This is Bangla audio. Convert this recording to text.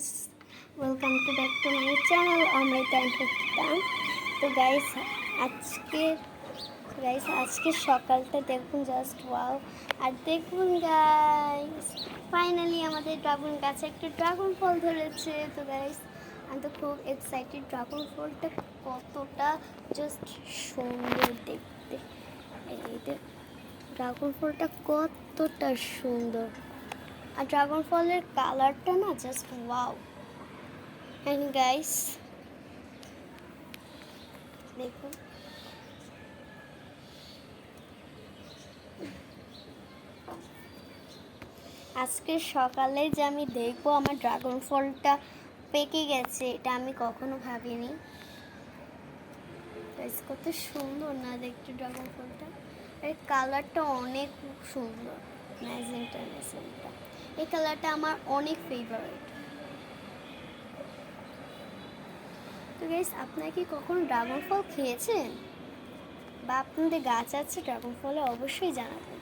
Guys welcome to back to my channel Amrita entertain তো গাইস আজকে গাইস আজকে সকালটা দেখুন জাস্ট ওয়াও আর দেখুন গাইস ফাইনালি আমাদের ড্রাগন গাছে একটা ড্রাগন ফল ধরেছে। তো গাইস আমি তো খুব এক্সাইটেড ড্রাগন ফলটা কতটা জাস্ট সুন্দর দেখতে। এইটা ড্রাগন ফলটা কতটা সুন্দর। আর ড্রাগন ফলের কালারটা না জাস্ট ওয়াও অ্যান্ড গাইস দেখুন। আজকে সকালে যে আমি দেখব আমার ড্রাগন ফলটা পেকে গেছে, এটা আমি কখনো ভাবিনি। কত সুন্দর না দেখতে ড্রাগন ফলটা এই কালারটা অনেক সুন্দর। ম্যাজেন্টা ম্যাজেন্টা এই কালারটা আমার অনেক ফেভারিট তো গাইস আপনারা কি কখনো ড্রাগন ফল খেয়েছেন? বা আপনাদের গাছ আছে ড্রাগন ফলে অবশ্যই জানাবেন।